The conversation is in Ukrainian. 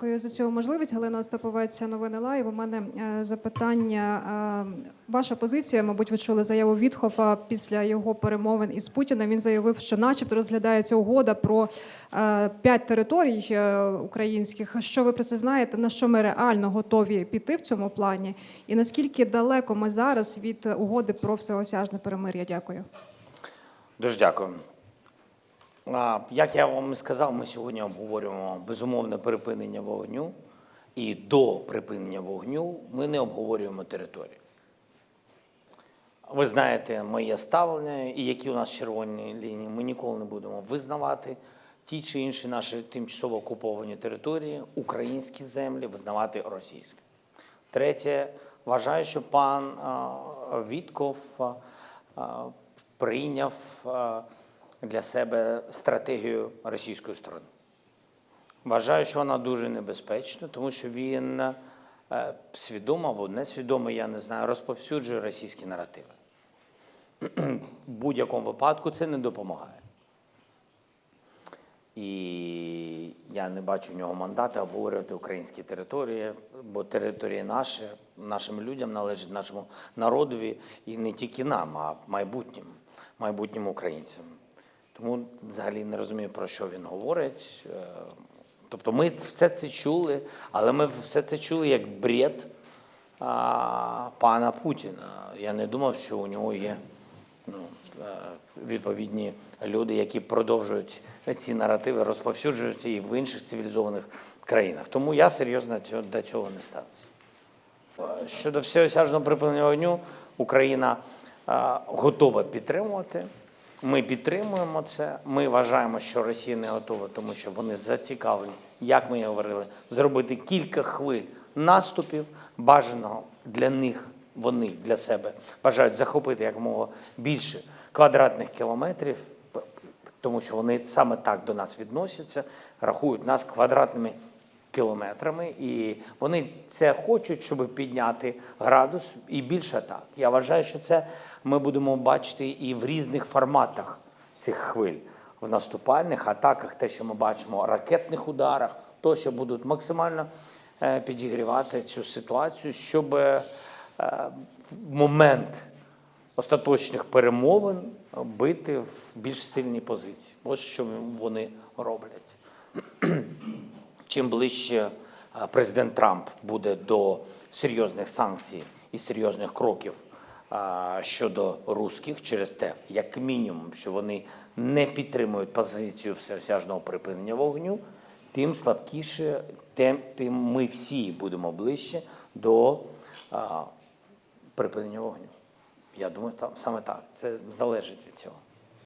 Дякую за цю можливість. Галина Остаповець, новини Лайв. У мене е, запитання. Е, Ваша позиція, мабуть, ви чули заяву Вітхофа після його перемовин із Путіним. Він заявив, що, начебто, розглядається угода про е, п'ять територій українських. Що ви про це знаєте? На що ми реально готові піти в цьому плані? І наскільки далеко ми зараз від угоди про всеосяжне перемир'я? Дякую. Дуже дякую. Як я вам і сказав, ми сьогодні обговорюємо безумовне припинення вогню. І до припинення вогню ми не обговорюємо територію. Ви знаєте моє ставлення і які у нас червоні лінії. Ми ніколи не будемо визнавати ті чи інші наші тимчасово окуповані території, українські землі, визнавати російські. Третє, вважаю, що пан Вітков прийняв для себе стратегію російської сторони. Вважаю, що вона дуже небезпечна, тому що він е, свідомо або несвідомо, я не знаю, розповсюджує російські наративи. В будь-якому випадку це не допомагає. І я не бачу в нього мандата обговорювати українські території, бо території наші, нашим людям належать нашому народові і не тільки нам, а майбутнім, майбутнім українцям. Тому взагалі не розумію, про що він говорить. Е, Тобто ми все це чули, але ми все це чули як бред а, пана Путіна. Я не думав, що у нього є ну, е, відповідні люди, які продовжують ці наративи, розповсюджують і в інших цивілізованих країнах. Тому я серйозно до цього не ставлюся. Е, Щодо всеосяжного припинення вогню, Україна е, готова підтримувати. Ми підтримуємо це. Ми вважаємо, що Росія не готова, тому що вони зацікавлені, як ми і говорили, зробити кілька хвиль наступів. Бажаного для них вони для себе бажають захопити якомога більше квадратних кілометрів, тому що вони саме так до нас відносяться, рахують нас квадратними кілометрами, і вони це хочуть, щоб підняти градус і більше так. Я вважаю, що це ми будемо бачити і в різних форматах цих хвиль. В наступальних атаках, те, що ми бачимо, ракетних ударах, то, що будуть максимально е, підігрівати цю ситуацію, щоб е, в момент остаточних перемовин бити в більш сильній позиції. Ось що вони роблять чим ближче е, президент Трамп буде до серйозних санкцій і серйозних кроків е, щодо русських через те, як мінімум, що вони не підтримують позицію всеосяжного припинення вогню, тим слабкіше, тим, тим ми всі будемо ближче до е, припинення вогню. Я думаю, там саме так. Це залежить від цього.